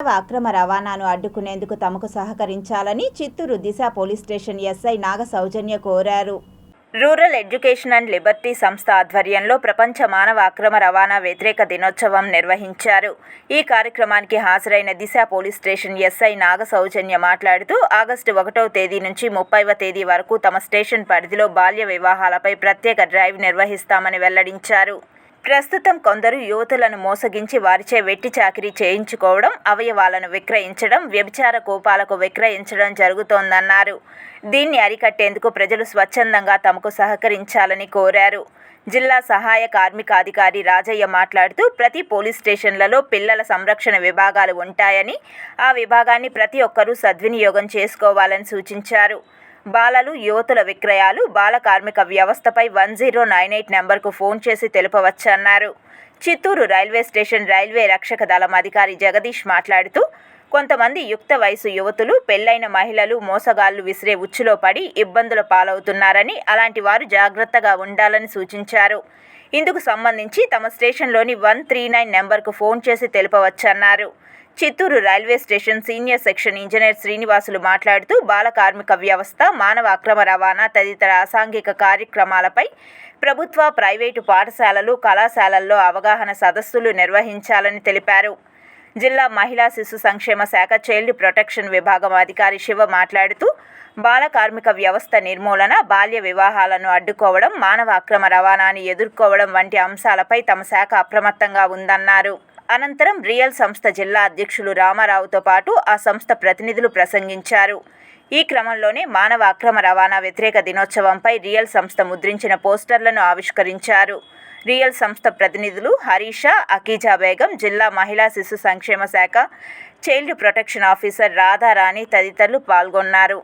మానవ అక్రమ రవాణాను అడ్డుకునేందుకు తమకు సహకరించాలని Chittoor Disha police station SI Naga Soujanya కోరారు. రూరల్ ఎడ్యుకేషన్ అండ్ లిబర్టీ సంస్థ ఆధ్వర్యంలో ప్రపంచ మానవ అక్రమ రవాణా వ్యతిరేక దినోత్సవం నిర్వహించారు. ఈ కార్యక్రమానికి హాజరైన Disha police station SI Naga Soujanya మాట్లాడుతూ ఆగస్టు ఒకటవ తేదీ నుంచి ముప్పైవ తేదీ వరకు తమ స్టేషన్ పరిధిలో బాల్య వివాహాలపై ప్రత్యేక డ్రైవ్ నిర్వహిస్తామని వెల్లడించారు. ప్రస్తుతం కొందరు యువతులను మోసగించి వారిచే వెట్టి చాకిరీ చేయించుకోవడం అవయవాలను విక్రయించడం వ్యభిచార కోపాలకు విక్రయించడం జరుగుతోందన్నారు. దీన్ని అరికట్టేందుకు ప్రజలు స్వచ్ఛందంగా తమకు సహకరించాలని కోరారు. జిల్లా సహాయ కార్మికాధికారి రాజయ్య మాట్లాడుతూ ప్రతి పోలీస్ స్టేషన్లలో పిల్లల సంరక్షణ విభాగాలు ఉంటాయని ఆ విభాగాన్ని ప్రతి ఒక్కరూ సద్వినియోగం చేసుకోవాలని సూచించారు. బాలలు యువతుల విక్రయాలు బాల కార్మిక వ్యవస్థపై వన్ జీరో నైన్ ఎయిట్ నెంబర్కు ఫోన్ చేసి తెలుపవచ్చన్నారు. చిత్తూరు రైల్వే స్టేషన్ రైల్వే రక్షక దళం అధికారి జగదీష్ మాట్లాడుతూ కొంతమంది యుక్త వయసు యువతులు పెళ్ళైన మహిళలు మోసగాళ్ళు విసిరే ఉచ్చులో పడి ఇబ్బందుల పాలవుతున్నారని అలాంటి వారు జాగ్రత్తగా ఉండాలని సూచించారు. ఇందుకు సంబంధించి తమ స్టేషన్లోని వన్ త్రీ నైన్ నెంబర్కు ఫోన్ చేసి తెలుపవచ్చన్నారు. Chittoor railway station senior section engineer Srinivasulu మాట్లాడుతూ బాల కార్మిక వ్యవస్థ మానవ అక్రమ రవాణా తదితర అసాంఘిక కార్యక్రమాలపై ప్రభుత్వ ప్రైవేటు పాఠశాలలు కళాశాలల్లో అవగాహన సదస్సులు నిర్వహించాలని తెలిపారు. జిల్లా మహిళా శిశు సంక్షేమ శాఖ చైల్డ్ ప్రొటెక్షన్ విభాగం అధికారి శివ మాట్లాడుతూ బాల కార్మిక వ్యవస్థ నిర్మూలన బాల్య వివాహాలను అడ్డుకోవడం మానవ అక్రమ రవాణాని ఎదుర్కోవడం వంటి అంశాలపై తమ శాఖ అప్రమత్తంగా ఉందన్నారు. అనంతరం రియల్ సంస్థ జిల్లా అధ్యక్షులు రామారావుతో పాటు ఆ సంస్థ ప్రతినిధులు ప్రసంగించారు. ఈ క్రమంలోనే మానవ అక్రమ రవాణా వ్యతిరేక దినోత్సవంపై రియల్ సంస్థ ముద్రించిన పోస్టర్లను ఆవిష్కరించారు. రియల్ సంస్థ ప్రతినిధులు హరీషా అకీజా బేగం జిల్లా మహిళా శిశు సంక్షేమ శాఖ చైల్డ్ ప్రొటెక్షన్ ఆఫీసర్ రాధారాణి తదితరులు పాల్గొన్నారు.